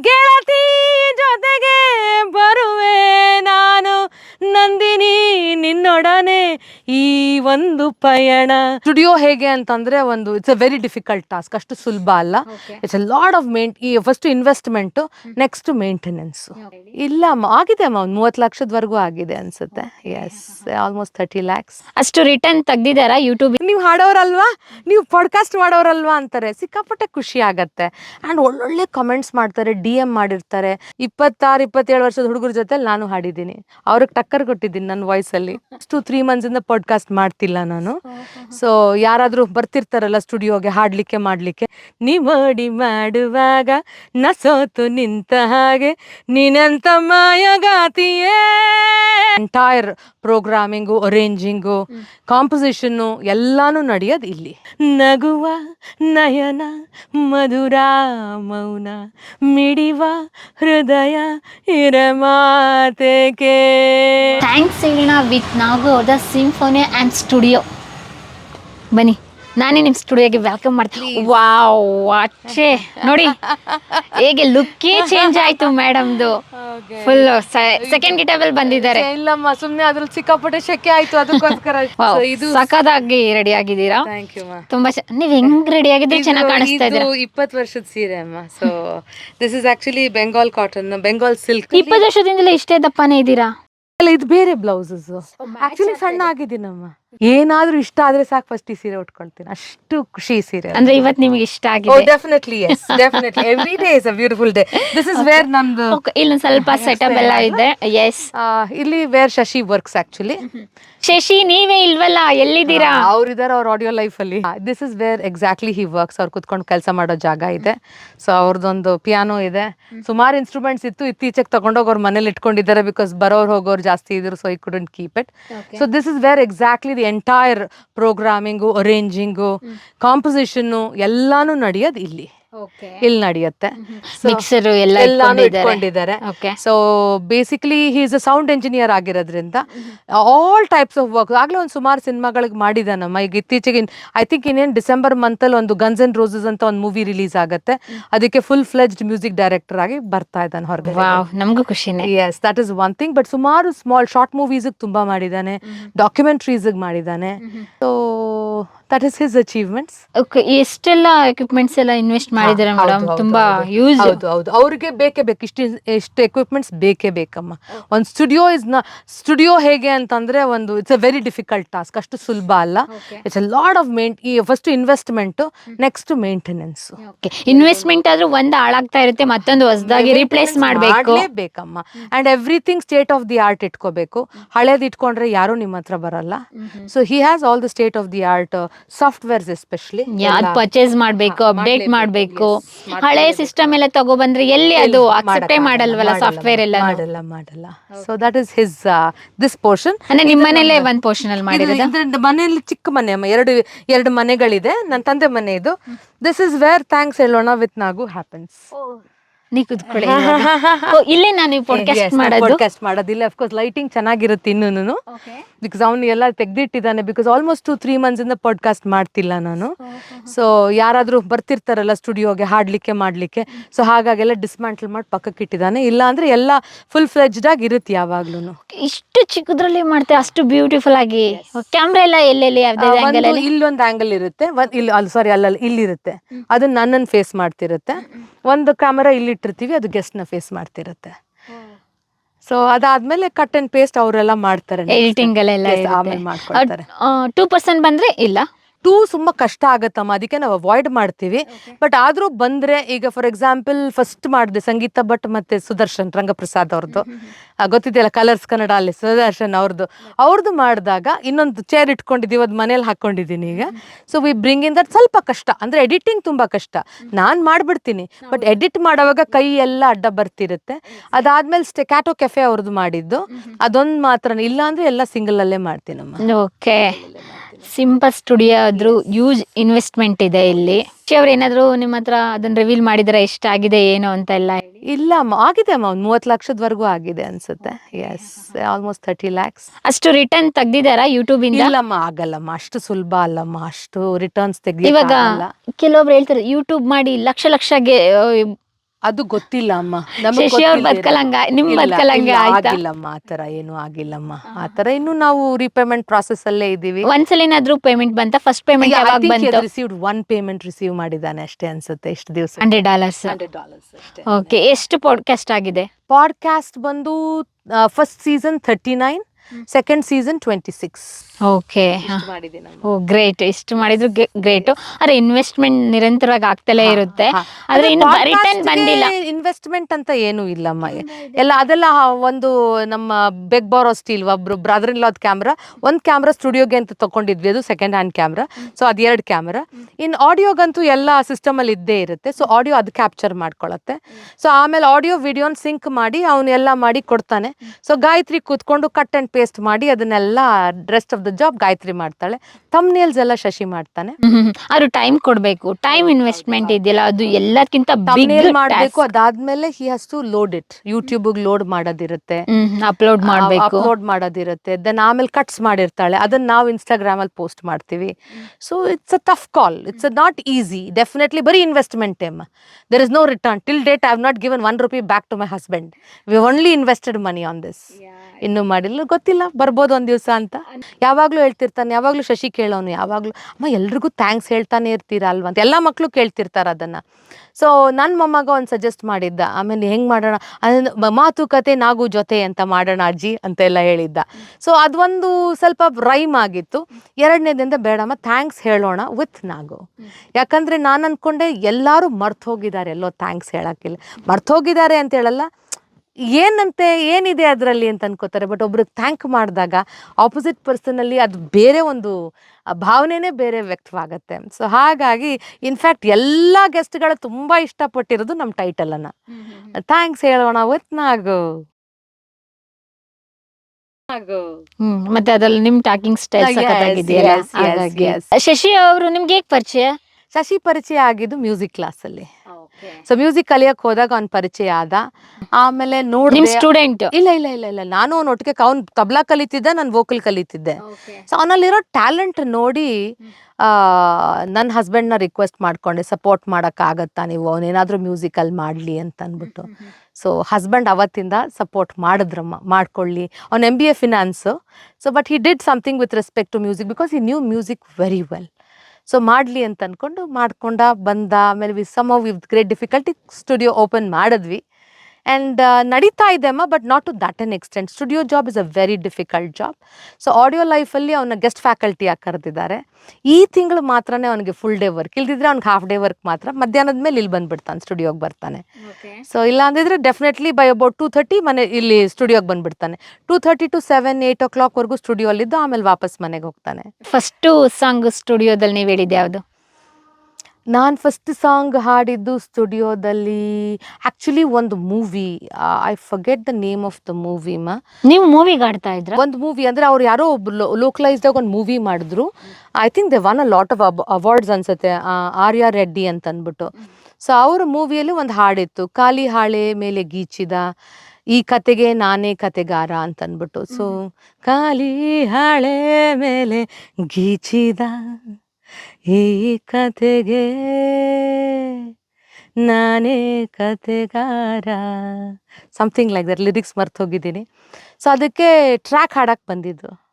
ಗೆಳತಿ ಜೊತೆಗೆ ಬರುವೆ ನಾನು. ನಂದಿನಿ ನಿನ್ನೊಡನೆ ಈ ಒಂದು ಪಯಣ. ಸ್ಟುಡಿಯೋ ಹೇಗೆ ಅಂತಂದ್ರೆ ಒಂದು it's a very difficult task ಅಷ್ಟು ಸುಲಭ ಅಲ್ಲ. It's a lot of meant ಈ ಫಸ್ಟ್ ಇನ್ವೆಸ್ಟ್ಮೆಂಟ್ ನೆಕ್ಸ್ಟ್ ಮೇಂಟೆನೆನ್ಸ್ ಇಲ್ಲ ಆಗಿದೆ ಅಮ್ಮ ಒಂದು ಮೂವತ್ತು ಲಕ್ಷದವರೆಗೂ ಆಗಿದೆ ಅನ್ಸುತ್ತೆ. ಎಸ್ ಆಲ್ಮೋಸ್ಟ್ ತರ್ಟಿ ಲ್ಯಾಕ್ಸ್ ಅಷ್ಟು ರಿಟರ್ನ್ ತೆಗ್ದಿದಾರಾ ಯೂಟ್ಯೂಬ್ ನೀವು ಹಾಡೋರಲ್ವಾ? ನೀವು ಪಾಡ್ಕಾಸ್ಟ್ ಮಾಡೋರಲ್ವಾ ಅಂತಾರೆ. ಸಿಕ್ಕಾಪಟ್ಟೆ ಖುಷಿ ಆಗತ್ತೆ. ಅಂಡ್ ಒಳ್ಳೊಳ್ಳೆ ಕಮೆಂಟ್ಸ್ ಮಾಡ್ತಾರೆ ಡಿ ಎಂ ಮಾಡಿರ್ತಾರೆ. ಇಪ್ಪತ್ತಾರು ಇಪ್ಪತ್ತೇಳು ವರ್ಷದ ಹುಡುಗರ ಜೊತೆ ನಾನು ಹಾಡಿದ್ದೀನಿ. ಅವ್ರಿಗೆ ಟಕ್ಕರ್ ಕೊಟ್ಟಿದ್ದೀನಿ ನನ್ನ ವಾಯ್ಸಲ್ಲಿ ಅಷ್ಟು ತ್ರೀ ಮಂತ್ಸಿಂದ ಪಾಡ್ಕಾಸ್ಟ್ ಮಾಡ್ತಿಲ್ಲ ನಾನು. ಸೊ ಯಾರಾದರೂ ಬರ್ತಿರ್ತಾರಲ್ಲ ಸ್ಟುಡಿಯೋಗೆ ಹಾಡಲಿಕ್ಕೆ ಮಾಡಲಿಕ್ಕೆ ನೀ ಮಾಡಿ ಮಾಡುವಾಗ ನಸೋತು ನಿಂತ ಹಾಗೆ ನೀನಂತ ಮಾಯಗಾತಿಯೇ? ಎಂಟೈರ್ ಪ್ರೋಗ್ರಾಮಿಂಗು ಅರೇಂಜಿಂಗು ಕಾಂಪೊಸಿಷನ್ನು ಎಲ್ಲಾನು ನಡೆಯೋದು ಇಲ್ಲಿ. ನಗುವ ನಯನ ಮಧುರ ಮೌನ ಮಿಡಿವ ಹೃದಯ ಇರಮಾತೆಗೆ ಥ್ಯಾಂಕ್ಸ್ ಹೇಳೋಣ ವಿತ್ ನಾಗು ಅವ್ರದ ಸಿಂಫೋನಿ ಆ್ಯಂಡ್ ಸ್ಟುಡಿಯೋ ಬನ್ನಿ ನಾನೇ ನಿಮ್ಮ ಸ್ಟುಡಿಯೋಗೆ ವೆಲ್ಕಮ್ ಮಾಡ್ತೀನಿ. ವಾವ್ ವಾಚೆ ನೋಡಿ ಹೇಗೆ ಲುಕ್ಕೇ ಚೇಂಜ್ ಆಯ್ತು ಮೇಡಮ್ದು ಫುಲ್ ಸೆಕೆಂಡ್ ಗಿಟಬಲ್ ಬಂದಿದ್ದಾರೆ. ಇಲ್ಲಮ್ಮ ಸುಮ್ನೆ ಅದ್ರಲ್ಲಿ ಸಿಕ್ಕಾಪಟ್ಟೆ ಶೆಕೆ ಆಯ್ತು ಅದಕ್ಕೋಸ್ಕರ. ಇದು ಸಖದಾಗಿ ರೆಡಿ ಆಗಿದ್ದೀರಾ? ತುಂಬಾ ನೀವ್ ಹೆಂಗ್ ರೆಡಿ ಆಗಿದ್ರೆ ಚೆನ್ನಾಗಿ ಕಾಣಿಸ್ತಾ ಇದ್ದೀರಾ? ಇಪ್ಪತ್ತು ವರ್ಷದ ಸೀರೆ ಅಮ್ಮ. So this is actually Bengal cotton Bengal silk ಇಪ್ಪತ್ತು ವರ್ಷದಿಂದಲೇ ಇಷ್ಟೇ ದಪ್ಪನೇ ಇದ್ದೀರಾ? ಅಲ್ಲ ಇದು ಬೇರೆ ಬ್ಲೌಸಸ್ ಆಕ್ಚುಲಿ ಸಣ್ಣ ಆಗಿದ್ದೀನಮ್ಮ ಏನಾದ್ರೂ ಇಷ್ಟ ಆದ್ರೆ ಸಾಕು ಫಸ್ಟ್ ಈ ಸೀರೆ ಉಟ್ಕೊಳ್ತೀನಿ. ಅಷ್ಟು ಖುಷಿ ಈ ಸೀರೆ ಅಂದ್ರೆ ಇವತ್ತು ನಿಮ್ಗೆ ಇಷ್ಟ ಓ ಆಗಿದೆ? Definitely yes definitely every day is a beautiful day this is where ನಮ್ದು Okay, ಇಲ್ಲೊಂದ್ ಸ್ವಲ್ಪ ಸೆಟಪ್ ಎಲ್ಲ ಇದೆ. ಎಸ್ ಆ, ಇಲ್ಲಿ where Shashi works actually Shashi ನೀವೇ ಇಲ್ವಲ್ಲ? ಎಲ್ಲಿದ್ದೀರಾ? ಅವ್ರಿದಾರೆ ಅವ್ರ ಆಡಿಯೋ ಲೈಫ್ ಅಲ್ಲಿ. This is where exactly he works ಅವ್ರು ಕುತ್ಕೊಂಡು ಕೆಲಸ ಮಾಡೋ ಜಾಗ ಇದೆ. ಸೊ ಅವ್ರದ್ದೊಂದು ಪಿಯಾನೋ ಇದೆ. ಸುಮಾರು ಇನ್ಸ್ಟ್ರೂಮೆಂಟ್ಸ್ ಇತ್ತು. ಇತ್ತೀಚೆಗೆ ತಗೊಂಡೋಗಿ ಅವ್ರ ಮನೇಲಿ ಇಟ್ಕೊಂಡಿದ್ದಾರೆ ಬಿಕಾಸ್ ಬರೋರು ಹೋಗೋರು ಜಾಸ್ತಿ ಇದ್ರು so I couldn't keep it so this is where exactly the entire programming arranging composition ಎಲ್ಲಾನು ನಡೆಯೋದು ಇಲ್ಲಿ. ಇಲ್ಲಿ ನಡೆಯುತ್ತೆ. ಮಿಕ್ಸರ್ ಎಲ್ಲ ಎಲ್ಲಾನು ಇಟ್ಕೊಂಡಿದ್ದಾರೆ. So basically he's is a sound engineer ಆಗಿರೋದ್ರಿಂದ ಆಲ್ ಟೈಪ್ಸ್ ಆಫ್ ವರ್ಕ್ ಆಗ್ಲೇ ಒಂದು ಸುಮಾರು ಸಿನಿಮಾಗಳಿಗೆ ಮಾಡಿದಾನಮ್ಮ ಈಗ ಇತ್ತೀಚೆಗೆ ಐ ಥಿಂಕ್ ಇನ್ನೇನು ಡಿಸೆಂಬರ್ ಮಂತಲ್ಲಿ ಒಂದು ಗನ್ಸ್ ಅಂಡ್ ರೋಸಸ್ ಅಂತ ಒಂದು ಮೂವಿ ರಿಲೀಸ್ ಆಗುತ್ತೆ. ಅದಕ್ಕೆ ಫುಲ್ ಫ್ಲೆಜ್ಡ್ ಮ್ಯೂಸಿಕ್ ಡೈರೆಕ್ಟರ್ ಆಗಿ ಬರ್ತಾ ಇದ್ದಾನೆ ಹೊರಗೆ ನಮಗೂ ಖುಷಿನೇ. Yes that is one thing but ಸುಮಾರು ಸ್ಮಾಲ್ ಶಾರ್ಟ್ ಮೂವೀಸ್ ತುಂಬಾ ಮಾಡಿದ್ದಾನೆ. ಡಾಕ್ಯುಮೆಂಟ್ರೀಸ್ ಮಾಡಿದ್ದಾನೆ. So that is his achievements okay ಎಷ್ಟೆಲ್ಲ ಎಕ್ವಿಪ್ಮೆಂಟ್ಸ್ ಎಲ್ಲ ಇನ್ವೆಸ್ಟ್ ಮಾಡಿದ್ದಾರೆ ಮೇಡಮ್ ತುಂಬಾ ಯೂಸ್ ಹೌದು ಹೌದು. ಅವ್ರಿಗೆ ಬೇಕೇ ಬೇಕು. ಇಷ್ಟು ಇಷ್ಟು ಎಕ್ವಿಪ್ಮೆಂಟ್ಸ್ ಬೇಕೇ ಬೇಕಮ್ಮ. ಒಂದು ಸ್ಟುಡಿಯೋ ಇಸ್ನ ಸ್ಟುಡಿಯೋ ಹೇಗೆ ಅಂತಂದ್ರೆ ಒಂದು it's a very difficult task ಅಷ್ಟು ಸುಲಭ ಅಲ್ಲ. It's a lot of maintenance ಈ first investment next maintenance okay investment ಆದ್ರೂ ಒಂದು ಹಾಳಾಗ್ತಾ ಇರುತ್ತೆ ಮತ್ತೊಂದು ಹೊಸದಾಗಿ ರಿಪ್ಲೇಸ್ ಮಾಡಬೇಕು. ಬೇಕಮ್ಮ and everything state of the art ಇಟ್ಕೋಬೇಕು. ಹಳೇದ್ ಇಟ್ಕೊಂಡ್ರೆ ಯಾರು ನಿಮ್ಮ ಹತ್ರ ಬರಲ್ಲ so he has all the state of the art softwares especially ಯಾವ್ದು ಪರ್ಚೇಸ್ ಮಾಡ್ಬೇಕು ಅಪ್ಡೇಟ್ ಮಾಡ್ಬೇಕು. ಹಳೆ ಸಿಸ್ಟಮ್ ಎಲ್ಲ ತಗೊಬಂದ್ರೆ ಎಲ್ಲಿ ಅದು ಅಕ್ಸೆಪ್ಟೇ ಮಾಡಲ್ವಲ್ಲ ಸಾಫ್ಟ್ವೇರ್ ಎಲ್ಲ ಮಾಡಲ್ಲ ಮಾಡಲ್ಲ. So that is his this portion ಅಂದ್ರೆ ನಿಮ್ಮ ಮನೇಲೆ ಒಂದ್ ಪೋರ್ಷನ್ ಅಲ್ಲಿ ಮಾಡಿದ್ರೆ ಮನೆಯಲ್ಲಿ ಚಿಕ್ಕ ಮನೆ ಎರಡು ಎರಡು ಮನೆಗಳಿದೆ. ನನ್ನ ತಂದೆ ಮನೆ ಇದು. ದಿಸ್ ಇಸ್ ವೇರ್ ಥ್ಯಾಂಕ್ಸ್ ಹೇಳೋಣ ವಿತ್ ನಾಗು ಹ್ಯಾಪನ್ಸ್ ನೀ ಕುತ್ಕೊಳ್ಳಿ. ಇಲ್ಲೇ ನಾನು ಪಾಡ್ಕಾಸ್ಟ್ ಮಾಡೋದು? ಪಾಡ್ಕಾಸ್ಟ್ ಮಾಡೋದಿಲ್ಲ ಅಫ್ಕೋರ್ಸ್ ಲೈಟಿಂಗ್ ಚೆನ್ನಾಗಿರುತ್ತೆ ಇನ್ನೂ ಬಿಕಾಸ್ ಅವನು ಎಲ್ಲ ತೆಗ್ದಿಟ್ಟಿದ್ದಾನೆ because almost two three months ಇಂದ ಪಾಡ್ಕಾಸ್ಟ್ ಮಾಡ್ತಿಲ್ಲ ನಾನು. ಸೊ ಯಾರಾದ್ರೂ ಬರ್ತಿರ್ತಾರಲ್ಲ ಸ್ಟುಡಿಯೋಗೆ ಹಾಡ್ಲಿಕ್ಕೆ ಮಾಡ್ಲಿಕ್ಕೆ. ಸೊ ಹಾಗಾಗೆಲ್ಲ ಡಿಸ್ಮ್ಯಾಂಟಲ್ ಮಾಡಿ ಪಕ್ಕಕ್ಕೆ ಇಟ್ಟಿದ್ದಾನೆ. ಇಲ್ಲ ಅಂದ್ರೆ ಎಲ್ಲ ಫುಲ್ ಫ್ಲೆಜ್ಡ್ ಆಗಿ ಇರುತ್ತೆ ಯಾವಾಗ್ಲೂ ಇಷ್ಟು ಚಿಕ್ಕದ್ರಲ್ಲಿ ಮಾಡ್ತೆ ಅಷ್ಟು ಬ್ಯೂಟಿಫುಲ್ ಆಗಿ? ಕ್ಯಾಮ್ರಾ ಎಲ್ಲ ಎಲ್ಲೆಲ್ಲಿ? ಯಾವ್ದು ಇಲ್ಲೊಂದು ಆಂಗಲ್ ಇರುತ್ತೆ. ಇಲ್ಲಿ ಸಾರಿ ಅಲ್ಲಲ್ಲಿ ಇಲ್ಲಿರುತ್ತೆ. ಅದನ್ನ ನನ್ನನ್ನು ಫೇಸ್ ಮಾಡ್ತಿರುತ್ತೆ. ಒಂದು ಕ್ಯಾಮರಾ ಇಲ್ಲಿ ಇಟ್ಟಿರ್ತೀವಿ ಅದು ಗೆಸ್ಟ್ನ ಫೇಸ್ ಮಾಡ್ತಿರುತ್ತೆ. ಸೊ ಅದಾದ್ಮೇಲೆ ಕಟ್ ಅಂಡ್ ಪೇಸ್ಟ್ ಅವರೆಲ್ಲ ಮಾಡ್ತಾರೆ ಎಡಿಟಿಂಗ್ ಆಮೇಲೆ ಮಾಡ್ಕೊಳ್ತಾರೆ ಟೂ ಪರ್ಸೆಂಟ್ ಬಂದ್ರೆ ಇಲ್ಲ. ಟೂ ತುಂಬಾ ಕಷ್ಟ ಆಗತ್ತಮ್ಮ ಅದಕ್ಕೆ ನಾವು ಅವಾಯ್ಡ್ ಮಾಡ್ತೀವಿ. ಬಟ್ ಆದ್ರೂ ಬಂದ್ರೆ ಈಗ ಫಾರ್ ಎಕ್ಸಾಂಪಲ್ ಫಸ್ಟ್ ಮಾಡಿದೆ ಸಂಗೀತ ಭಟ್ ಮತ್ತೆ ಸುದರ್ಶನ್ ರಂಗಪ್ರಸಾದ್ ಅವ್ರದ್ದು ಗೊತ್ತಿದೆಯಲ್ಲ ಕಲರ್ಸ್ ಕನ್ನಡ ಅಲ್ಲಿ ಸುದರ್ಶನ್ ಅವ್ರದ್ದು ಅವ್ರದ್ದು ಮಾಡಿದಾಗ ಇನ್ನೊಂದು ಚೇರ್ ಇಟ್ಕೊಂಡಿದ್ದೀವಿ ಅದು ಮನೇಲಿ ಹಾಕೊಂಡಿದ್ದೀನಿ ಈಗ. So we bring in that ಸ್ವಲ್ಪ ಕಷ್ಟ ಅಂದ್ರೆ ಎಡಿಟಿಂಗ್ ತುಂಬಾ ಕಷ್ಟ. ನಾನ್ ಮಾಡ್ಬಿಡ್ತೀನಿ ಬಟ್ ಎಡಿಟ್ ಮಾಡೋವಾಗ ಕೈ ಎಲ್ಲ ಅಡ್ಡ ಬರ್ತಿರುತ್ತೆ. ಅದಾದ್ಮೇಲೆ ಸ್ಟೆಕ್ಯಾಟೋ ಕೆಫೆ ಅವ್ರದ್ದು ಮಾಡಿದ್ದು. ಅದೊಂದು ಮಾತ್ರ ಇಲ್ಲ ಅಂದ್ರೆ ಎಲ್ಲ ಸಿಂಗಲ್ ಅಲ್ಲೇ ಮಾಡ್ತೀನಮ್ಮ. ಓಕೆ ಸಿಂಪಲ್ ಸ್ಟುಡಿಯೋ ಆದ್ರೂ ಯೂಜ್ ಇನ್ವೆಸ್ಟ್ಮೆಂಟ್ ಇದೆ ಇಲ್ಲಿ. ಅವ್ರು ಏನಾದ್ರು ನಿಮ್ಮ ಹತ್ರ ಅದನ್ನ ರಿವೀಲ್ ಮಾಡಿದ್ರೆ ಎಷ್ಟಾಗಿದೆ ಏನು ಅಂತ ಎಲ್ಲ ಹೇಳಿ. ಇಲ್ಲ ಆಗಿದೆ ಅಮ್ಮ ಒಂದು ಮೂವತ್ತು ಲಕ್ಷದವರೆಗೂ ಆಗಿದೆ ಅನ್ಸುತ್ತೆ. ಎಸ್ ಆಲ್ಮೋಸ್ಟ್ ತರ್ಟಿ ಲ್ಯಾಕ್ಸ್ ಅಷ್ಟು ರಿಟರ್ನ್ ತೆಗ್ದಿದಾರ ಯೂಟ್ಯೂಬ್ ಇಂದ? ಇಲ್ಲಮ್ಮ ಆಗಲ್ಲಮ್ಮ ಅಷ್ಟು ಸುಲಭ ಅಲ್ಲಮ್ಮ ಅಷ್ಟು ರಿಟರ್ನ್ಸ್ ತೆಗಿ ಇವಾಗ ಕೆಲವೊಬ್ರು ಹೇಳ್ತಾರೆ ಯೂಟ್ಯೂಬ್ ಮಾಡಿ ಲಕ್ಷ ಲಕ್ಷಗೆ ಅದು ಗೊತ್ತಿಲ್ಲ ಅಮ್ಮ. ನಮಗ್ ಶಶಿ ಅವ್ರ ಗೊತ್ತಿಲ್ದಿರ- ಬದುಕಲಂಗ ನಿಮ್ ಇಲ್ಲ, ಬದುಕಲಂಗ ಇಲ್ಲ, ಆಯ್ತಾ? ಆಗಿಲ್ಲಮ್ಮ ಆತರ ಏನು ಆಗಿಲ್ಲಮ್ಮ. ಆತರ ಇನ್ನು ನಾವು ರಿಪೇಮೆಂಟ್ ಪ್ರಾಸೆಸ್ ಅಲ್ಲೇ ಇದೀವಿ ಒಂದ್ಸಲ ಏನಾದ್ರೂ ಪೇಮೆಂಟ್ ಬಂತ? ಫಸ್ಟ್ ಪೇಮೆಂಟ್ ಯಾವಾಗ ಬಂತು? ರಿಸೀವ್ಡ್ ಒನ್ ಪೇಮೆಂಟ್ ರಿಸೀವ್ ಮಾಡಿದಾನೆ ಅಷ್ಟೇ ಅನ್ಸುತ್ತೆ ಇಷ್ಟು ದಿವಸ. ಹಂಡ್ರೆಡ್ ಡಾಲರ್ಸ್ ಡಾಲರ್ಸ್ ಅಷ್ಟೇ. ಓಕೆ ಎಷ್ಟು ಪಾಡ್ಕಾಸ್ಟ್ ಆಗಿದೆ? ಪಾಡ್ಕಾಸ್ಟ್ ಬಂದು first season thirty nine second season twenty six okay ಮಾಡಿದ್ದೀನಿ ಓ ಗ್ರೇಟ್ ಇಷ್ಟು ಮಾಡಿದ್ರು ಗ್ರೇಟ್ ಅರೆ ಇನ್ವೆಸ್ಟ್ಮೆಂಟ್ ನಿರಂತರವಾಗಿ ಆಗ್ತಲೇ ಇರುತ್ತೆ. ಆದ್ರೆ ಇನ್ನು ರಿಟರ್ನ್ ಬಂದಿಲ್ಲ. ಇನ್ವೆಸ್ಟ್ಮೆಂಟ್ ಅಂತ ಏನು ಇಲ್ಲಮ್ಮ. ಎಲ್ಲ ಅದೆಲ್ಲ ಒಂದು ನಮ್ಮ ಬೆಗ್ ಬಾರೋ ಸ್ಟೀಲ್ ಒಬ್ರು ಬ್ರದರ್ ಇನ್ ಲಾದ್ ಕ್ಯಾಮ್ರಾ ಒಂದ್ ಕ್ಯಾಮ್ರಾ ಸ್ಟುಡಿಯೋಗೆ ಅಂತ ತಕೊಂಡಿದ್ವಿ ಅದು ಸೆಕೆಂಡ್ ಹ್ಯಾಂಡ್ ಕ್ಯಾಮ್ರಾ ಸೊ ಅದ್ ಎರಡ್ ಕ್ಯಾಮ್ರಾ ಇನ್ ಆಡಿಯೋಗಂತೂ ಎಲ್ಲ ಸಿಸ್ಟಮ್ ಅಲ್ಲಿ ಇದ್ದೇ ಇರುತ್ತೆ. ಸೊ ಆಡಿಯೋ ಅದು ಕ್ಯಾಪ್ಚರ್ ಮಾಡ್ಕೊಳತ್ತೆ. ಸೊ ಆಮೇಲೆ ಆಡಿಯೋ ವಿಡಿಯೋನ್ ಸಿಂಕ್ ಮಾಡಿ ಅವನ್ನೆಲ್ಲ ಮಾಡಿ ಕೊಡ್ತಾನೆ. ಸೊ ಗಾಯತ್ರಿ ಕೂತ್ಕೊಂಡು ಕಟ್ ಅಂಡ್ ಪೇಸ್ಟ್ ಮಾಡಿ ಅದನ್ನೆಲ್ಲ rest of the job Gayathri ಮಾಡ್ತಾಳೆ. ತಮ್ನೇಲ್ಸ್ ಎಲ್ಲ ಶಶಿ ಮಾಡ್ತಾನೆ. ಅವ್ರು ಟೈಮ್ ಕೊಡ್ಬೇಕು. ಟೈಮ್ ಇನ್ವೆಸ್ಟ್ಮೆಂಟ್ ಇದೆಯಲ್ಲ ಅದು ಎಲ್ಲಕ್ಕಿಂತ ಮಾಡಬೇಕು ಮಾಡ್ಬೇಕು ಅದಾದ್ಮೇಲೆ he has to load it YouTube load ಮಾಡೋದಿರುತ್ತೆ. Upload ಮಾಡ್ಬೇಕು. ಅಪ್ಲೋಡ್ ಮಾಡೋದಿರುತ್ತೆ. ದೆನ್ ಆಮೇಲೆ ಕಟ್ಸ್ ಮಾಡಿರ್ತಾಳೆ. ಅದನ್ನ ನಾವು ಇನ್ಸ್ಟಾಗ್ರಾಮ್ ಅಲ್ಲಿ ಪೋಸ್ಟ್ ಮಾಡ್ತೀವಿ. So it's a tough call it's a not easy definitely ಬರೀ investment time there is no return till date I have not given one rupee back to my husband we only invested money on this ಇನ್ನು ಮಾಡಿಲ್ಲ. ಗೊತ್ತಿಲ್ಲ ಬರ್ಬೋದು ಒಂದು ದಿವಸ ಅಂತ. ಯಾವಾಗಲೂ ಹೇಳ್ತಿರ್ತಾನೆ, ಯಾವಾಗಲೂ ಶಶಿ ಕೇಳೋನು, ಯಾವಾಗಲೂ, ಅಮ್ಮ, ಎಲ್ರಿಗೂ ಥ್ಯಾಂಕ್ಸ್ ಹೇಳ್ತಾನೆ ಇರ್ತೀರಾ ಅಲ್ವಾ? ಅಂತ. ಎಲ್ಲಾ ಮಕ್ಕಳು ಕೇಳ್ತಿರ್ತಾರ ಅದನ್ನ. ಸೊ ನನ್ನ ಮೊಮ್ಮಗ ಒಂದು ಸಜೆಸ್ಟ್ ಮಾಡಿದ್ದ. ಆಮೇಲೆ ಹೆಂಗ್ ಮಾಡೋಣ? ಅದನ್ನ ಮಾತುಕತೆ ನಾಗು ಜೊತೆ ಅಂತ ಮಾಡೋಣ ಅಜ್ಜಿ ಅಂತೆಲ್ಲ ಹೇಳಿದ್ದ. ಸೊ ಅದೊಂದು ಸ್ವಲ್ಪ ರೈಮ್ ಆಗಿತ್ತು. ಎರಡನೇದಿಂದ ಬೇಡಮ್ಮ ಥ್ಯಾಂಕ್ಸ್ ಹೇಳೋಣ ವಿತ್ ನಾಗು. ಯಾಕಂದ್ರೆ ನಾನು ಅನ್ಕೊಂಡೆ ಎಲ್ಲರೂ ಮರ್ತು ಹೋಗಿದ್ದಾರೆ, ಎಲ್ಲೋ ಥ್ಯಾಂಕ್ಸ್ ಹೇಳಕ್ಕಿಲ್ಲ. ಮರ್ತು ಹೋಗಿದ್ದಾರೆ ಅಂತ ಹೇಳಲ್ಲ ಏನಂತೆ ಏನಿದೆ ಅದರಲ್ಲಿ ಅಂತ ಅನ್ಕೋತಾರೆ. ಬಟ್ ಒಬ್ರಿಗೆ ಥ್ಯಾಂಕ್ ಮಾಡಿದಾಗ ಆಪೋಸಿಟ್ ಪರ್ಸನಲ್ಲಿ ಅದು ಬೇರೆ ಒಂದು ಭಾವನೆನೇ ಬೇರೆ ವ್ಯಕ್ತವಾಗತ್ತೆ. ಸೊ ಹಾಗಾಗಿ ಇನ್ಫ್ಯಾಕ್ಟ್ ಎಲ್ಲ ಗೆಸ್ಟ್ಗಳು ತುಂಬಾ ಇಷ್ಟಪಟ್ಟಿರೋದು ನಮ್ಮ ಟೈಟಲನ್ನು ಥ್ಯಾಂಕ್ಸ್ ಹೇಳೋಣ ವಿತ್ ನಾಗು. ಮತ್ತೆ ಅದ್ರಲ್ಲಿ ನಿಮ್ ಟಾಕಿಂಗ್ ಸ್ಟೈಲ್. ಶಶಿ ಅವರು ನಿಮ್ಗೆ ಹೇಗ್ ಪರಿಚಯ? ಶಶಿ ಪರಿಚಯ ಆಗಿದ್ದು ಮ್ಯೂಸಿಕ್ ಕ್ಲಾಸಲ್ಲಿ. ಸೊ ಮ್ಯೂಸಿಕ್ ಕಲಿಯಕ್ ಹೋದಾಗ ಅವ್ನ್ ಪರಿಚಯ ಆದ. ಆಮೇಲೆ ನೋಡಿ ಸ್ಟೂಡೆಂಟ್ ಇಲ್ಲ ಇಲ್ಲ ಇಲ್ಲ ಇಲ್ಲ. ನಾನು ಅವ್ನ ಒಟ್ಟಿಗೆ ಅವ್ನ್ ತಬ್ಲಾ ಕಲಿತಿದ್ದೆ ನಾನು ವೋಕಲ್ ಕಲಿತಿದ್ದೆ. ಸೊ ಅವನಲ್ಲಿರೋ ಟ್ಯಾಲೆಂಟ್ ನೋಡಿ ನನ್ನ ಹಸ್ಬೆಂಡ್ನ ರಿಕ್ವೆಸ್ಟ್ ಮಾಡ್ಕೊಂಡೆ ಸಪೋರ್ಟ್ ಮಾಡೋಕ್ಕಾಗತ್ತಾ ನೀವು? ಅವನೇನಾದರೂ ಮ್ಯೂಸಿಕಲ್ ಮಾಡ್ಲಿ ಅಂತ ಅಂದ್ಬಿಟ್ಟು. ಸೊ ಹಸ್ಬೆಂಡ್ ಅವತ್ತಿಂದ ಸಪೋರ್ಟ್ ಮಾಡಿದ್ರಮ್ಮ ಮಾಡ್ಕೊಳ್ಳಿ. ಅವ್ನ M B A finance so but he did something with respect to music because ಈ new music very well so ಮಾಡಲಿ ಅಂತ ಅನ್ಕೊಂಡು ಮಾಡ್ಕೊಂಡ ಬಂದ, ಆಮೇಲೆ we some with great difficulty studio open ಮಾಡಿದ್ವಿ. ಆ್ಯಂಡ್ ನಡೀತಾ ಇದೆ ಅಮ್ಮ but not to that an extent studio job is a very difficult job so audio ಲೈಫಲ್ಲಿ ಅವನ ಗೆಸ್ಟ್ ಫ್ಯಾಕಲ್ಟಿಯಾಗಿ ಕರೆದಿದ್ದಾರೆ? ಈ ತಿಂಗಳು ಮಾತ್ರನೇ ಅವನಿಗೆ ಫುಲ್ ಡೇ ವರ್ಕ್ ಇಲ್ದಿದ್ರೆ ಅವ್ನಿಗೆ ಹಾಫ್ ಡೇ ವರ್ಕ್ ಮಾತ್ರ. ಮಧ್ಯಾಹ್ನದ ಮೇಲೆ ಇಲ್ಲಿ ಬಂದ್ಬಿಡ್ತಾನೆ ಸ್ಟುಡಿಯೋಗೆ ಬರ್ತಾನೆ. ಸೊ ಇಲ್ಲ ಅಂದಿದ್ರೆ definitely by about two thirty ಮನೆ ಇಲ್ಲಿ ಸ್ಟುಡಿಯೋಗೆ ಬಂದ್ಬಿಡ್ತಾನೆ. Two thirty to seven eight ಓ ಕ್ಲಾಕ್ವರೆಗೂ ಸ್ಟುಡಿಯೋಲ್ಲಿದ್ದು ಆಮೇಲೆ ವಾಪಸ್ ಮನೆಗೆ ಹೋಗ್ತಾನೆ. ಫಸ್ಟು ಸಾಂಗ್ ಸ್ಟುಡಿಯೋದಲ್ಲಿ ನೀವು ಹೇಳಿದ್ ಯಾವ್ದು? ನಾನು ಫಸ್ಟ್ ಸಾಂಗ್ ಹಾಡಿದ್ದು ಸ್ಟುಡಿಯೋದಲ್ಲಿ ಆ್ಯಕ್ಚುಲಿ ಒಂದು movie I forget the name of the movie ಮಾ. ನೀವು ಮೂವಿಗೆ ಹಾಡ್ತಾ ಇದ್ರ? ಒಂದು ಮೂವಿ ಅಂದ್ರೆ ಅವ್ರು ಯಾರೋ ಒಬ್ರು ಲೋಕಲೈಸ್ದಾಗ ಒಂದು ಮೂವಿ ಮಾಡಿದ್ರು. I think they won a lot of awards ಅನ್ಸುತ್ತೆ ಆರ್ಯ ರೆಡ್ಡಿ ಅಂತ ಅಂದ್ಬಿಟ್ಟು ಸೊ ಅವ್ರ ಮೂವಿಯಲ್ಲಿ ಒಂದು ಹಾಡಿತ್ತು ಖಾಲಿ ಹಾಳೆ ಮೇಲೆ ಗೀಚಿದ ಈ ಕತೆಗೆ ನಾನೇ ಕತೆಗಾರ ಅಂತ ಅಂದ್ಬಿಟ್ಟು ಸೊ ಖಾಲಿ ಹಾಳೆ ಮೇಲೆ ಗೀಚಿದ ಈ ಕತೆಗೆ ನಾನೇ ಕತೆಗಾರ ಸಮಥಿಂಗ್ ಲೈಕ್ ದಟ್ ಲಿರಿಕ್ಸ್ ಮರ್ತು ಹೋಗಿದ್ದೀನಿ. ಸೊ ಅದಕ್ಕೆ ಟ್ರ್ಯಾಕ್ ಹಾಡಕ್ಕೆ ಬಂದಿದ್ದು.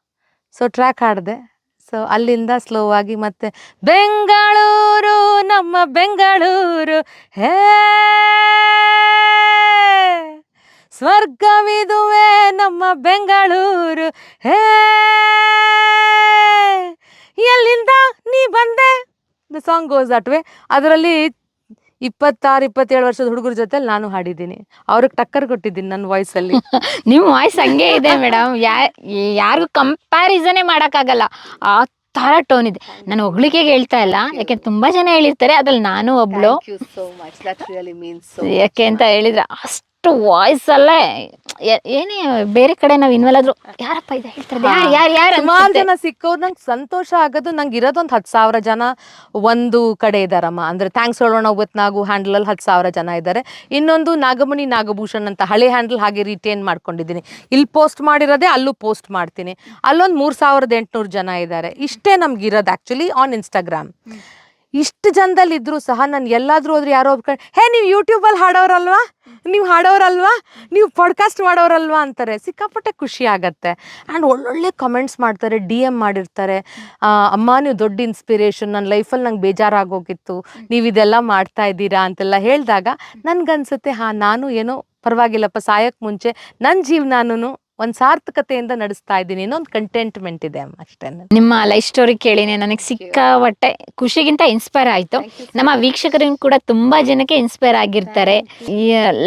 ಸೊ ಟ್ರ್ಯಾಕ್ ಹಾಡಿದೆ. ಸೊ ಅಲ್ಲಿಂದ ಸ್ಲೋ ಆಗಿ ಮತ್ತೆ ಬೆಂಗಳೂರು, ನಮ್ಮ ಬೆಂಗಳೂರು. ಹೇ! ಸ್ವರ್ಗವಿದುವೆ ನಮ್ಮ ಬೆಂಗಳೂರು. ಹೇ! ಎಲ್ಲಿಂದ ನೀ ಬಂದೆ? The song goes that way ಅದರಲ್ಲಿ ಇಪ್ಪತ್ತಾರು ಇಪ್ಪತ್ತೇಳು ವರ್ಷದ ಹುಡುಗರ ಜೊತೆ ನಾನು ಹಾಡಿದ್ದೀನಿ. ಅವ್ರಿಗೆ ಟಕ್ಕರ್ ಕೊಟ್ಟಿದ್ದೀನಿ ನನ್ನ ವಾಯ್ಸಲ್ಲಿ ನಿಮ್ ವಾಯ್ಸ್ ಹಂಗೆ ಇದೆ ಮೇಡಮ್ ಯಾರಿಗೂ ಕಂಪ್ಯಾರಿಸನೇ ಮಾಡಕ್ಕಾಗಲ್ಲ. ಆ ತರ ಟೋನ್ ಇದೆ. ನಾನು ಹೊಗಳಿಕೆಗೆ ಹೇಳ್ತಾ ಇಲ್ಲ. ಯಾಕೆ ತುಂಬಾ ಜನ ಹೇಳಿರ್ತಾರೆ. ಅದ್ರಲ್ಲಿ ನಾನು ಒಬ್ಳು. So much that really means ಯಾಕೆ ಅಂತ ಹೇಳಿದ್ರೆ ಅಷ್ಟು ವಾಯ್ಸ್ ಅಲ್ಲೇ ಏನೇ ಬೇರೆ ಕಡೆ ನಾವು ಇನ್ವೆಲ್ ಆದ್ರೂ ಯಾರಪ್ಪ ಇದೆ ಹೇಳ್ತಾರೆ ಯಾರು ಯಾರು ಯಾರು ಸುಮಾರು ಜನ ಸಿಕ್ಕವ್ರು ನಂಗೆ ಸಂತೋಷ ಆಗೋದು ನಂಗೆ ಇರೋದೊಂದು ಹತ್ತು ಸಾವಿರ ಜನ ಒಂದು ಕಡೆ ಇದಾರಮ್ಮ. ಅಂದ್ರೆ ಥ್ಯಾಂಕ್ಸ್ ಹೇಳೋಣ ಅವತ್ತು ನಾವು ಹ್ಯಾಂಡಲಲ್ಲಿ ಹತ್ತು ಸಾವಿರ ಜನ ಇದ್ದಾರೆ ಇನ್ನೊಂದು ನಾಗಮಣಿ ನಾಗಭೂಷಣ್ ಅಂತ ಹಳೆ ಹ್ಯಾಂಡಲ್ ಹಾಗೆ ರಿಟೇನ್ ಮಾಡ್ಕೊಂಡಿದ್ದೀನಿ. ಇಲ್ಲಿ ಪೋಸ್ಟ್ ಮಾಡಿರೋದೇ ಅಲ್ಲೂ ಪೋಸ್ಟ್ ಮಾಡ್ತೀನಿ. ಅಲ್ಲೊಂದು ಮೂರು ಸಾವಿರದ ಎಂಟುನೂರು ಜನ ಇದ್ದಾರೆ ಇಷ್ಟೇ ನಮ್ಗೆ ಇರೋದು ಆ್ಯಕ್ಚುಲಿ ಆನ್ ಇನ್ಸ್ಟಾಗ್ರಾಮ್ ಇಷ್ಟು ಜನದಲ್ಲಿ ಇದ್ರು ಸಹ ನಾನು ಎಲ್ಲಾದ್ರೂ ಹೋದ್ರೆ ಯಾರೋ ಒಬ್ರು ಹೇ, ನೀವು ಯೂಟ್ಯೂಬಲ್ಲಿ ಹಾಡೋರಲ್ವಾ? ನೀವು ಹಾಡೋರಲ್ವಾ? ನೀವು ಪಾಡ್ಕಾಸ್ಟ್ ಮಾಡೋರಲ್ವಾ? ಅಂತಾರೆ. ಸಿಕ್ಕಾಪಟ್ಟೆ ಖುಷಿ ಆಗತ್ತೆ. ಆ್ಯಂಡ್ ಒಳ್ಳೊಳ್ಳೆ ಕಮೆಂಟ್ಸ್ ಮಾಡ್ತಾರೆ ಡಿ ಎಂ ಮಾಡಿರ್ತಾರೆ. ಅಮ್ಮ, ನೀವು ದೊಡ್ಡ ಇನ್ಸ್ಪಿರೇಷನ್ ನನ್ನ ಲೈಫಲ್ಲಿ ನಂಗೆ ಬೇಜಾರಾಗೋಗಿತ್ತು. ನೀವು ಇದೆಲ್ಲ ಮಾಡ್ತಾ ಇದ್ದೀರಾ? ಅಂತೆಲ್ಲ ಹೇಳಿದಾಗ ನನಗನ್ಸುತ್ತೆ, ಹಾಂ, ನಾನು ಏನೋ ಪರವಾಗಿಲ್ಲಪ್ಪ ಸಾಯಕ್ಕೆ ಮುಂಚೆ ನನ್ನ ಜೀವನಾನು ಒಂದು ಸಾರ್ಥಕತೆಯಿಂದ ನಡೆಸ್ತಾ ಇದ್ದೀನಿ. ಅನ್ನೋ ಒಂದು ಕಂಟೆಂಟ್ಮೆಂಟ್ ಇದೆ ಅಮ್ಮ ಅಷ್ಟೇ. ನಿಮ್ಮ ಲೈಫ್ ಸ್ಟೋರಿ ಕೇಳಿನೇ ನನಗೆ ಸಿಕ್ಕ ಸಿಕ್ಕಾಪಟ್ಟೆ ಖುಷಿಗಿಂತ ಇನ್ಸ್ಪೈರ್ ಆಯ್ತು. ನಮ್ಮ ವೀಕ್ಷಕರಿಗೂ ಕೂಡ ತುಂಬಾ ಜನಕ್ಕೆ ಇನ್ಸ್ಪೈರ್ ಆಗಿರ್ತಾರೆ.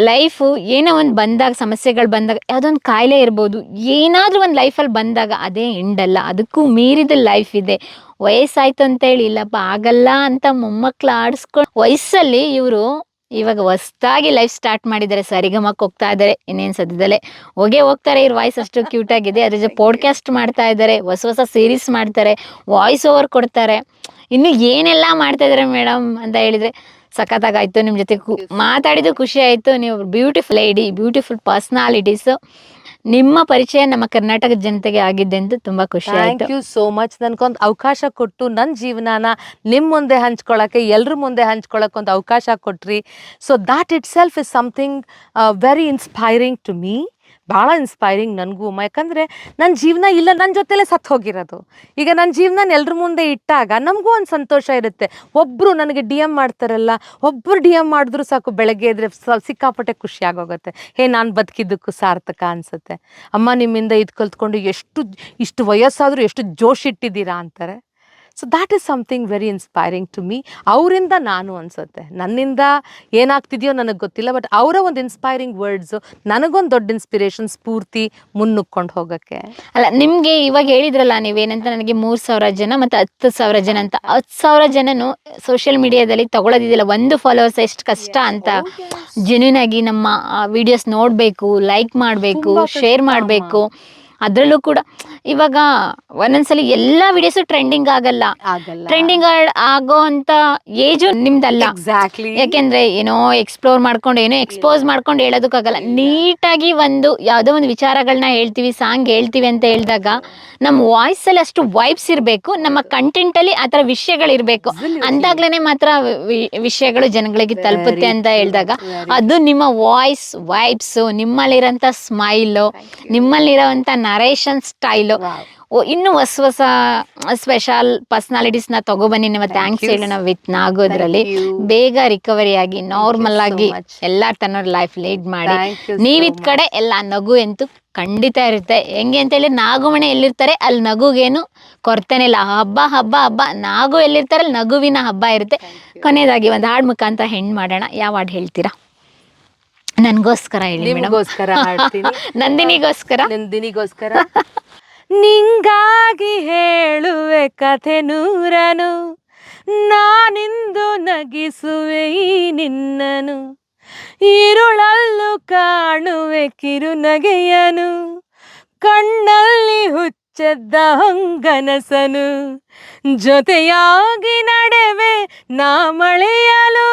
ಲೈಫು ಏನೋ ಒಂದು ಬಂದಾಗ ಸಮಸ್ಯೆಗಳು ಬಂದಾಗ ಯಾವುದೊಂದು ಕಾಯಿಲೆ ಇರ್ಬೋದು ಏನಾದ್ರೂ ಒಂದು ಲೈಫಲ್ಲಿ ಬಂದಾಗ ಅದೇ ಎಂಡಲ್ಲ ಅದಕ್ಕೂ ಮೀರಿದ ಲೈಫ್ ಇದೆ. ವಯಸ್ಸಾಯ್ತು ಅಂತ ಹೇಳಿ ಇಲ್ಲಪ್ಪ ಆಗಲ್ಲ ಅಂತ ಮೊಮ್ಮಕ್ಕಳು ಆಡಿಸ್ಕೊಂಡು ವಯಸ್ಸಲ್ಲಿ ಇವರು ಇವಾಗ ಹೊಸ್ದಾಗಿ ಲೈಫ್ ಸ್ಟಾರ್ಟ್ ಮಾಡಿದ್ದಾರೆ ಸರಿಗಮಕ್ಕೆ ಹೋಗ್ತಾ ಇದ್ದಾರೆ. ಇನ್ನೇನು ಸದ್ಯದಲ್ಲೇ ಹೋಗೇ ಹೋಗ್ತಾರೆ ಇವ್ರ ವಾಯ್ಸ್ ಅಷ್ಟು ಕ್ಯೂಟ್ ಆಗಿದೆ. ಅದ್ರ ಜೊತೆ ಪಾಡ್ಕಾಸ್ಟ್ ಮಾಡ್ತಾ ಇದ್ದಾರೆ ಹೊಸ ಹೊಸ ಸೀರೀಸ್ ಮಾಡ್ತಾರೆ ವಾಯ್ಸ್ ಓವರ್ ಕೊಡ್ತಾರೆ. ಇನ್ನು ಏನೆಲ್ಲ ಮಾಡ್ತಾ ಇದ್ದಾರೆ ಮೇಡಮ್ ಅಂತ ಹೇಳಿದ್ರೆ ಸಖತ್ತಾಗಾಯ್ತು ನಿಮ್ಮ ಜೊತೆ ಮಾತಾಡಿದ್ದು ಖುಷಿ ಆಯಿತು. ನೀವು ಬ್ಯೂಟಿಫುಲ್ ಲೇಡಿ ಬ್ಯೂಟಿಫುಲ್ ಪರ್ಸ್ನಾಲಿಟೀಸ್ ನಿಮ್ಮ ಪರಿಚಯ ನಮ್ಮ ಕರ್ನಾಟಕ ಜನತೆಗೆ ಆಗಿದೆ ಅಂತ ತುಂಬಾ ಖುಷಿ ಥ್ಯಾಂಕ್ ಆಯ್ತು. ಯು ಸೋ ಮಚ್ ನನ್ಗೊಂದು ಅವಕಾಶ ಕೊಟ್ಟು ನನ್ನ ಜೀವನಾನ ನಿಮ್ಮ ಮುಂದೆ ಹಂಚ್ಕೊಳಕ್ಕೆ ಎಲ್ರ ಮುಂದೆ ಹಂಚ್ಕೊಳಕ್ಕೆ ಒಂದು ಅವಕಾಶ ಕೊಟ್ರಿ. So that itself is something very inspiring to me ಭಾಳ ಇನ್ಸ್ಪೈರಿಂಗ್ ನನಗೂ ಯಾಕಂದರೆ ನನ್ನ ಜೀವನ ಇಲ್ಲ ನನ್ನ ಜೊತೆಲೇ ಸತ್ತು ಹೋಗಿರೋದು. ಈಗ ನನ್ನ ಜೀವನ ಎಲ್ರ ಮುಂದೆ ಇಟ್ಟಾಗ ನಮಗೂ ಒಂದು ಸಂತೋಷ ಇರುತ್ತೆ. ಒಬ್ಬರು ನನಗೆ ಡಿ ಎಂ ಮಾಡ್ತಾರಲ್ಲ ಒಬ್ಬರು ಡಿ ಎಂ ಮಾಡಿದ್ರು ಸಾಕು ಬೆಳಗ್ಗೆ ಇದ್ರೆ ಸಿಕ್ಕಾಪಟ್ಟೆ ಖುಷಿ ಆಗೋಗುತ್ತೆ. ಹೇ, ನಾನು ಬದುಕಿದ್ದಕ್ಕೂ ಸಾರ್ಥಕ ಅನಿಸುತ್ತೆ. ಅಮ್ಮ, ನಿಮ್ಮಿಂದ ಇದು ಕಲ್ತ್ಕೊಂಡು ಎಷ್ಟು, ಇಷ್ಟು ವಯಸ್ಸಾದರೂ ಎಷ್ಟು ಜೋಶ್ ಇಟ್ಟಿದ್ದೀರಾ ಅಂತಾರೆ. So that is something very inspiring to me ಅವರಿಂದ ನಾನು ಅನ್ಸುತ್ತೆ. ನನ್ನಿಂದ ಏನಾಗ್ತಿದೆಯೋ ನನಗೆ ಗೊತ್ತಿಲ್ಲ ಬಟ್ ಅವರ ಒಂದು ಇನ್ಸ್ಪೈರಿಂಗ್ ವರ್ಡ್ಸ್ ನನಗೊಂದು ದೊಡ್ಡ ಇನ್ಸ್ಪಿರೇಷನ್ ಸ್ಫೂರ್ತಿ ಮುನ್ನುಗ್ಕೊಂಡು ಹೋಗೋಕ್ಕೆ. ಅಲ್ಲ ನಿಮ್ಗೆ ಇವಾಗ ಹೇಳಿದ್ರಲ್ಲ ನೀವೇನಂತ ನನಗೆ ಮೂರ್ ಸಾವಿರ ಜನ ಮತ್ತೆ ಹತ್ತು ಸಾವಿರ ಜನ ಅಂತ. ಹತ್ತು ಸಾವಿರ ಜನನು ಸೋಷಿಯಲ್ ಮೀಡಿಯಾದಲ್ಲಿ ತಗೊಳ್ಳೋದಿದೆಯಲ್ಲ ಒಂದು ಫಾಲೋವರ್ಸ್ ಎಷ್ಟು ಕಷ್ಟ ಅಂತ ಜೆನ್ಯೂನ್ ಆಗಿ ನಮ್ಮ ವಿಡಿಯೋಸ್ ನೋಡ್ಬೇಕು ಲೈಕ್ ಮಾಡಬೇಕು ಶೇರ್ ಮಾಡಬೇಕು. ಅದರಲ್ಲೂ ಕೂಡ ಇವಾಗ ಒಂದೊಂದ್ಸಲಿ ಎಲ್ಲ ವಿಡಿಯೋಸ್ ಟ್ರೆಂಡಿಂಗ್ ಆಗಲ್ಲ. ಟ್ರೆಂಡಿಂಗ್ ಆಗೋ ಅಂತ ಏಜು ನಿಮ್ದಲ್ಲ. ಎಕ್ಸಾಕ್ಟ್ಲಿ ಯಾಕೆಂದ್ರೆ ಏನೋ ಎಕ್ಸ್ಪ್ಲೋರ್ ಮಾಡ್ಕೊಂಡು ಏನೋ ಎಕ್ಸ್ಪೋಸ್ ಮಾಡ್ಕೊಂಡು ಹೇಳೋದಕ್ಕಾಗಲ್ಲ. ನೀಟಾಗಿ ಒಂದು ಯಾವುದೋ ಒಂದು ವಿಚಾರಗಳನ್ನ ಹೇಳ್ತೀವಿ ಸಾಂಗ್ ಹೇಳ್ತೀವಿ ಅಂತ ಹೇಳಿದಾಗ ನಮ್ಮ ವಾಯ್ಸಲ್ಲಿ ಅಷ್ಟು ವೈಬ್ಸ್ ಇರಬೇಕು ನಮ್ಮ ಕಂಟೆಂಟ್ ಅಲ್ಲಿ ಆ ಥರ ವಿಷಯಗಳಿರಬೇಕು ಅಂದಾಗ್ಲೇನೆ ಮಾತ್ರ ವಿಷಯಗಳು ಜನಗಳಿಗೆ ತಲುಪುತ್ತೆ ಅಂತ ಹೇಳಿದಾಗ ಅದು ನಿಮ್ಮ ವಾಯ್ಸ್ ವೈಬ್ಸ್ ನಿಮ್ಮಲ್ಲಿರೋಂಥ ಸ್ಮೈಲು ನಿಮ್ಮಲ್ಲಿರೋವಂಥ ನರೇಷನ್ ಸ್ಟೈಲು ಇನ್ನು ಹೊಸ ಹೊಸ ಸ್ಪೆಷಲ್ ಪರ್ಸನಾಲಿಟೀಸ್ನ ತಗೊಬನ್ನಿ ನಿಮ್ಮ ಥ್ಯಾಂಕ್ಸ್ ಹೇಳೋಣ ವಿತ್ ನಾಗೋದ್ರಲ್ಲಿ ಬೇಗ ರಿಕವರಿ ಆಗಿ ನಾರ್ಮಲ್ ಆಗಿ ಎಲ್ಲ ತನ್ನ ಲೈಫ್ ಲೀಡ್ ಮಾಡಿ. ನೀವಿದ ಕಡೆ ಎಲ್ಲ ನಗು ಎಂತೂ ಖಂಡಿತ ಇರುತ್ತೆ. ಹೆಂಗೆ ಅಂತ ಹೇಳಿ ಮನೆ ಎಲ್ಲಿರ್ತಾರೆ ಅಲ್ಲಿ ನಗುಗೇನು ಕೊರತೆನೇ ಇಲ್ಲ. ಹಬ್ಬ ಹಬ್ಬ ಹಬ್ಬ. ನಾಗು ಎಲ್ಲಿರ್ತಾರೆ ಅಲ್ಲಿ ನಗುವಿನ ಹಬ್ಬ ಇರುತ್ತೆ. ಕೊನೆಯದಾಗಿ ಒಂದು ಹಾಡು ಮುಖಾಂತ ಹೆಣ್ಣು ಮಾಡೋಣ. ಯಾವ ಹಾಡು ಹೇಳ್ತೀರಾ? ನನ್ಗೋಸ್ಕರ ಹೇಳಿ ಮೇಡಮ್. ನಿಮಗೋಸ್ಕರ ನಂದಿನಿಗೋಸ್ಕರ. ನಂದಿನಿಗೋಸ್ಕರ. ನಿಂಗಾಗಿ ಹೇಳುವೆ ಕಥೆ ನೂರನು ನಾನಿಂದು ನಗಿಸುವೆ ಈ ನಿನ್ನನು ಇರುಳಲ್ಲು ಕಾಣುವೆ കിരുനകയനു ಕಣ್ಣಲ್ಲಿ ಹುಚ್ಚದ್ದ ಹಂಗನಸನು ಜೊತೆಯಾಗಿ ನಡೆವೆ ನಾ ಮಳೆಯಲು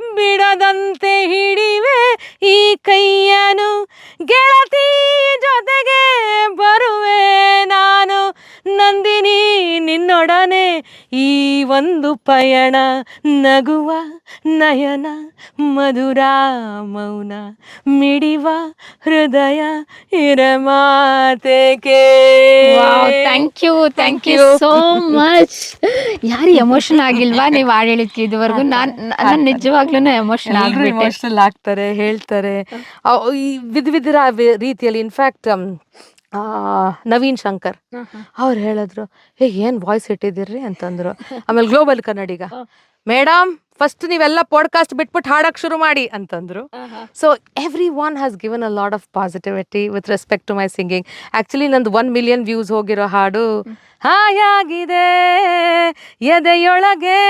ಬಿಡದಂತೆ ಹಿಡಿವೆ ಈ ಕೈಯನು ಗೆಳತಿ ಈ ಒಂದು ಪಯಣ ನಗುವ ನಯನ ಮಧುರ ಮೌನ ಮಿಡಿವ ಹೃದಯ ಇರಮಾತೆಗೆ thank you thank you so much ಯಾರು ಎಮೋಷನ್ ಆಗಿಲ್ವಾ ನೀವು ಹಾಡು ಹೇಳಿದ್ಕೆ ಇದುವರೆಗೂ ನಾನು ನಾನು ನಿಜವಾಗ್ಲೂ ಎಮೋಷನ್ ಎಮೋಷನಲ್ ಆಗ್ತಾರೆ ಹೇಳ್ತಾರೆ. ವಿಧ ವಿಧ ರೀತಿಯಲ್ಲಿ ಇನ್ಫ್ಯಾಕ್ಟ್ ನವೀನ್ ಶಂಕರ್. ಅವ್ರು ಹೇಳಿದ್ರು ಹೇ ಏನ್ ವಾಯ್ಸ್ ಇಟ್ಟಿದ್ದೀರಿ ಅಂತಂದ್ರು. ಆಮೇಲೆ ಗ್ಲೋಬಲ್ ಕನ್ನಡಿಗ ಮೇಡಮ್ ಫಸ್ಟ್ ನೀವೆಲ್ಲ ಪಾಡ್ಕಾಸ್ಟ್ ಬಿಟ್ಬಿಟ್ಟು ಹಾಡಕ್ಕೆ ಶುರು ಮಾಡಿ ಅಂತಂದ್ರು. So everyone has given a lot of positivity with respect to my singing actually ನಂದು ಒನ್ ಮಿಲಿಯನ್ ವ್ಯೂಸ್ ಹೋಗಿರೋ ಹಾಡು ಹಾಯಾಗಿದೆ ಎದೆಯೊಳಗೆ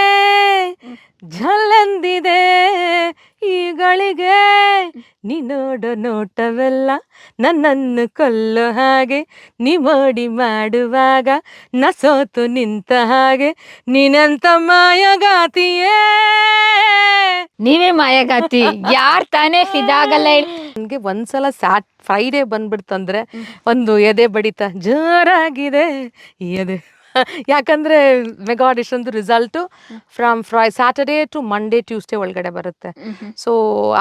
ಝಲ್ಲೆಂದಿದೆ ಈಗಳಿಗೆ ನೀ ನೋಡೋ ನೋಟವೆಲ್ಲ ನನ್ನನ್ನು ಕೊಲ್ಲೋ ಹಾಗೆ ನೀ ಮೋಡಿ ಮಾಡುವಾಗ ನ ಸೋತು ನಿಂತ ಹಾಗೆ ನೀನಂತ ಮಾಯಗಾತಿಯೇ? ನೀವೇ ಮಾಯಗಾತಿ ಯಾರ್ ತಾನೇ ಫಿದಾಗಲ್ಲ ಹೇಳಿ. ನನಗೆ ಒಂದ್ಸಲ ಸ್ಯಾಟ್ ಫ್ರೈಡೇ ಬಂದ್ಬಿಡ್ತಂದ್ರೆ ಒಂದು ಎದೆ ಬಡಿತ ಜೋರಾಗಿದೆ ಎದೆ ಯಾಕಂದ್ರೆ ಮೆಗಾ ಇಷ್ಟೊಂದು result from Fri Saturday to Monday Tuesday ಒಳಗಡೆ ಬರುತ್ತೆ. So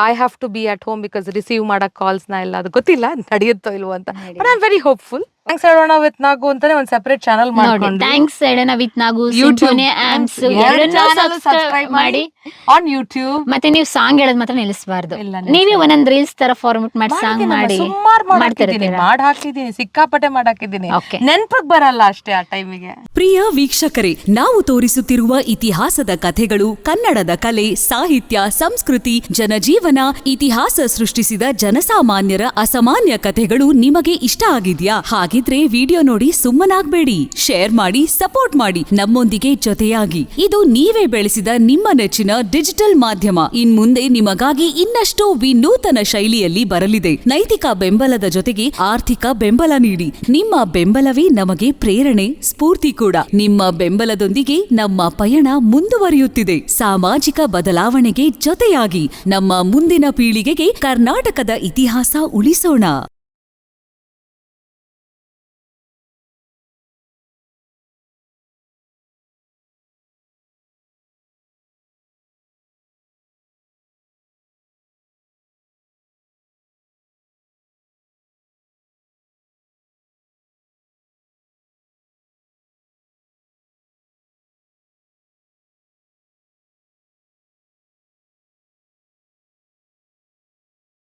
I have to be at home because receive ಮಾಡಕ್ ಕಾಲ್ಸ್ನ ಇಲ್ಲ ಅದು ಗೊತ್ತಿಲ್ಲ ನಡೆಯುತ್ತೋ ಇಲ್ವೋ ಅಂತ. But I am very hopeful thanks ಹೇಳೋಣ ವಿತ್ ನಾಗು ಅಂತಾನೆ ಒಂದು ಸೆಪರೇಟ್ ಚಾನಲ್ ನೋಡಿ ಮಾಡ್ಕೊಂಡು ಥ್ಯಾಂಕ್ಸ್ ಹೇಳೋಣ ವಿತ್ ನಾಗು YouTube ಸಿಂಫೋನಿ ಆಮ್ಸ್ ಎರಡು ಸಬ್ಸ್ಕ್ರೈಬ್ subscribe ಮಾಡಿ ಆನ್ ಯೂಟ್ಯೂಬ್ ಮತ್ತೆ ನೀವು ಸಾಂಗ್ ಹೇಳೋದ್ ಮಾತ್ರ ನಿಲ್ಲಿಸಬಾರ್ದು. ಇಲ್ಲ, ನೀವೇ ಒಂದೊಂದ್ ರೀಲ್ಸ್ ತರ ಫಾರ್ಮೆಟ್ ಮಾಡಿ ಸಾಂಗ್ ಮಾಡಿ ಸುಮಾರು ಮಾಡ್ತಿರ್ತೀರಾ? ಮಾಡ್ತಿದ್ದೀನಿ ಮಾಡ್ ಸಿಕ್ಕಾಪಟ್ಟೆ ಮಾಡ್ ಹಾಕಿದ್ದೀನಿ. Okay. ನೆನ್ಪಕ್ ಬರಲ್ಲ ಅಷ್ಟೇ ಆ ಟೈಮಿಗೆ ಪ್ರಿಯ ವೀಕ್ಷಕರೇ ನಾವು ತೋರಿಸುತ್ತಿರುವ ಇತಿಹಾಸದ ಕಥೆಗಳು ಕನ್ನಡದ ಕಲೆ ಸಾಹಿತ್ಯ ಸಂಸ್ಕೃತಿ ಜನಜೀವನ ಇತಿಹಾಸ ಸೃಷ್ಟಿಸಿದ ಜನಸಾಮಾನ್ಯರ ಅಸಾಮಾನ್ಯ ಕಥೆಗಳು ನಿಮಗೆ ಇಷ್ಟ ಆಗಿದ್ಯಾ? ಹಾಗಿದ್ರೆ ವಿಡಿಯೋ ನೋಡಿ ಸುಮ್ಮನಾಗ್ಬೇಡಿ. ಶೇರ್ ಮಾಡಿ, ಸಪೋರ್ಟ್ ಮಾಡಿ. ನಮ್ಮೊಂದಿಗೆ ಜೊತೆಯಾಗಿ. ಇದು ನೀವೇ ಬೆಳೆಸಿದ ನಿಮ್ಮ ನೆಚ್ಚಿನ ಡಿಜಿಟಲ್ ಮಾಧ್ಯಮ. ಇನ್ ಮುಂದೆ ನಿಮಗಾಗಿ ಇನ್ನಷ್ಟು ವಿನೂತನ ಶೈಲಿಯಲ್ಲಿ ಬರಲಿದೆ. ನೈತಿಕ ಬೆಂಬಲದ ಜೊತೆಗೆ ಆರ್ಥಿಕ ಬೆಂಬಲ ನೀಡಿ. ನಿಮ್ಮ ಬೆಂಬಲವೇ ನಮಗೆ ಪ್ರೇರಣೆ, ಸ್ಫೂರ್ತಿ ಕೂಡ. ನಿಮ್ಮ ಬೆಂಬಲದೊಂದಿಗೆ ನಮ್ಮ ಪಯಣ ಮುಂದುವರಿಯುತ್ತಿದೆ. ಸಾಮಾಜಿಕ ಬದಲಾವಣೆಗೆ ಜೊತೆಯಾಗಿ. ನಮ್ಮ ಮುಂದಿನ ಪೀಳಿಗೆಗೆ ಕರ್ನಾಟಕದ ಇತಿಹಾಸ ಉಳಿಸೋಣ.